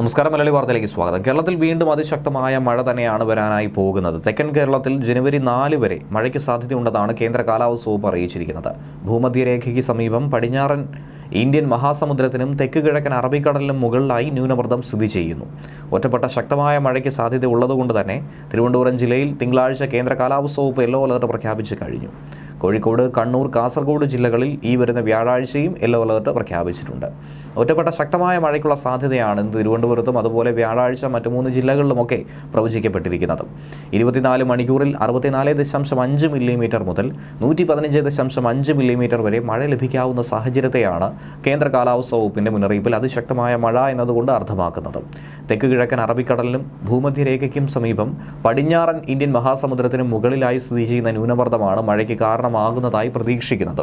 നമസ്കാരം മലയാളി വാർത്തയിലേക്ക് സ്വാഗതം. കേരളത്തിൽ വീണ്ടും അതിശക്തമായ മഴ തന്നെയാണ് വരാനായി പോകുന്നത്. തെക്കൻ കേരളത്തിൽ ജനുവരി നാല് വരെ മഴയ്ക്ക് സാധ്യതയുണ്ടെന്നാണ് കേന്ദ്ര കാലാവസ്ഥ വകുപ്പ് അറിയിച്ചിരിക്കുന്നത്. ഭൂമധ്യരേഖയ്ക്ക് സമീപം പടിഞ്ഞാറൻ ഇന്ത്യൻ മഹാസമുദ്രത്തിനും തെക്ക് കിഴക്കൻ അറബിക്കടലിനും മുകളിലായി ന്യൂനമർദ്ദം സ്ഥിതി ചെയ്യുന്നു. ഒറ്റപ്പെട്ട ശക്തമായ മഴയ്ക്ക് സാധ്യത ഉള്ളതുകൊണ്ട് തന്നെ തിരുവനന്തപുരം ജില്ലയിൽ തിങ്കളാഴ്ച കേന്ദ്ര കാലാവസ്ഥ വകുപ്പ് യെല്ലോ അലർട്ട് പ്രഖ്യാപിച്ചു കഴിഞ്ഞു. കോഴിക്കോട് കണ്ണൂർ കാസർഗോഡ് ജില്ലകളിൽ ഈ വരുന്ന വ്യാഴാഴ്ചയും യെല്ലോ അലർട്ട് പ്രഖ്യാപിച്ചിട്ടുണ്ട്. ഒറ്റപ്പെട്ട ശക്തമായ മഴയ്ക്കുള്ള സാധ്യതയാണ് തിരുവനന്തപുരത്തും അതുപോലെ വ്യാഴാഴ്ച മറ്റു മൂന്ന് ജില്ലകളിലുമൊക്കെ പ്രവചിക്കപ്പെട്ടിരിക്കുന്നത്. ഇരുപത്തിനാല് മണിക്കൂറിൽ അറുപത്തിനാല് ദശാംശം അഞ്ച് മില്ലിമീറ്റർ മുതൽ നൂറ്റി പതിനഞ്ച് ദശാംശം അഞ്ച് മില്ലിമീറ്റർ വരെ മഴ ലഭിക്കാവുന്ന സാഹചര്യത്തെയാണ് കേന്ദ്ര കാലാവസ്ഥ വകുപ്പിന്റെ മുന്നറിയിപ്പിൽ അതിശക്തമായ മഴ എന്നതുകൊണ്ട് അർത്ഥമാക്കുന്നത്. തെക്ക് കിഴക്കൻ അറബിക്കടലിനും ഭൂമധ്യരേഖയ്ക്കും സമീപം പടിഞ്ഞാറൻ ഇന്ത്യൻ മഹാസമുദ്രത്തിനും മുകളിലായി സ്ഥിതി ചെയ്യുന്ന ന്യൂനമർദ്ദമാണ് മഴയ്ക്ക് കാരണമാകുന്നതായി പ്രതീക്ഷിക്കുന്നത്.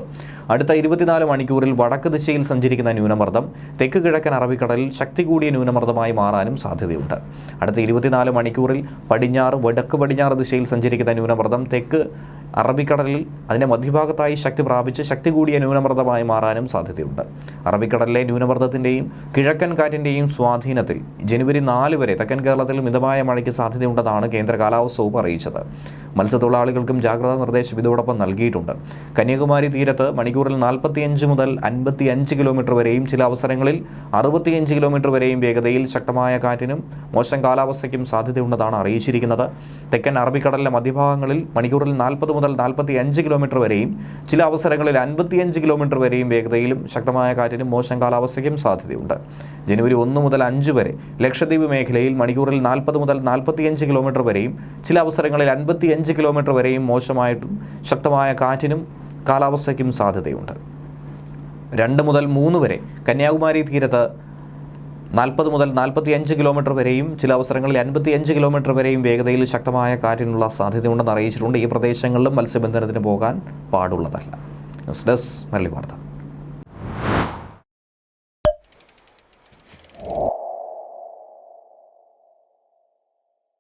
അടുത്ത ഇരുപത്തിനാല് മണിക്കൂറിൽ വടക്ക് ദിശയിൽ സഞ്ചരിക്കുന്ന ന്യൂനമർദ്ദം തെക്ക് കിഴക്കൻ അറബിക്കടലിൽ ശക്തി കൂടിയ ന്യൂനമർദ്ദമായി മാറാനും സാധ്യതയുണ്ട്. അടുത്ത ഇരുപത്തിനാല് മണിക്കൂറിൽ പടിഞ്ഞാറ് വടക്ക് പടിഞ്ഞാറ് ദിശയിൽ സഞ്ചരിക്കുന്ന ന്യൂനമർദ്ദം തെക്ക് അറബിക്കടലിൽ അതിന്റെ മധ്യഭാഗത്തായി ശക്തി പ്രാപിച്ച് ശക്തി കൂടിയ ന്യൂനമർദ്ദമായി മാറാനും സാധ്യതയുണ്ട്. അറബിക്കടലിലെ ന്യൂനമർദ്ദത്തിന്റെയും കിഴക്കൻ കാറ്റിന്റെയും സ്വാധീനത്തിൽ ജനുവരി നാല് വരെ തെക്കൻ കേരളത്തിൽ മിതമായ മഴയ്ക്ക് സാധ്യതയുണ്ടെന്നാണ് കേന്ദ്ര കാലാവസ്ഥ വകുപ്പ് അറിയിച്ചത്. മത്സ്യത്തൊഴിലാളികൾക്കും ജാഗ്രതാ നിർദ്ദേശം ഇതോടൊപ്പം നൽകിയിട്ടുണ്ട്. കന്യാകുമാരി തീരത്ത് മണിക്കൂറിൽ നാൽപ്പത്തിയഞ്ച് മുതൽ അൻപത്തിയഞ്ച് കിലോമീറ്റർ വരെയും ചില അവസരങ്ങളിൽ അറുപത്തിയഞ്ച് കിലോമീറ്റർ വരെയും വേഗതയിൽ ശക്തമായ കാറ്റിനും മോശം കാലാവസ്ഥയ്ക്കും സാധ്യതയുണ്ടെന്നാണ് അറിയിച്ചിരിക്കുന്നത്. തെക്കൻ അറബിക്കടലിലെ മധ്യഭാഗങ്ങളിൽ മണിക്കൂറിൽ നാൽപ്പത് മുതൽ നാൽപ്പത്തി അഞ്ച് കിലോമീറ്റർ വരെയും ചില അവസരങ്ങളിൽ അൻപത്തിയഞ്ച് കിലോമീറ്റർ വരെയും വേഗതയിലും ശക്തമായ കാറ്റിനും മോശം കാലാവസ്ഥയ്ക്കും സാധ്യതയുണ്ട്. ജനുവരി ഒന്ന് മുതൽ അഞ്ച് വരെ ലക്ഷദ്വീപ് മേഖലയിൽ മണിക്കൂറിൽ നാൽപ്പത് മുതൽ നാൽപ്പത്തിയഞ്ച് കിലോമീറ്റർ വരെയും ചില അവസരങ്ങളിൽ അൻപത്തിയഞ്ച് കിലോമീറ്റർ വരെയും മോശമായിട്ടും ശക്തമായ കാറ്റിനും കാലാവസ്ഥയ്ക്കും സാധ്യതയുണ്ട്. രണ്ട് മുതൽ മൂന്ന് വരെ കന്യാകുമാരി തീരത്ത് നാൽപ്പത് മുതൽ നാൽപ്പത്തി അഞ്ച് കിലോമീറ്റർ വരെയും ചില അവസരങ്ങളിൽ അൻപത്തി അഞ്ച് കിലോമീറ്റർ വരെയും വേഗതയിൽ ശക്തമായ കാറ്റിനുള്ള സാധ്യതയുണ്ടെന്ന് അറിയിച്ചിട്ടുണ്ട്. ഈ പ്രദേശങ്ങളിലും മത്സ്യബന്ധനത്തിന് പോകാൻ പാടുള്ളതല്ല. ന്യൂസ് ഡെസ്ക് മരളി വാർത്ത.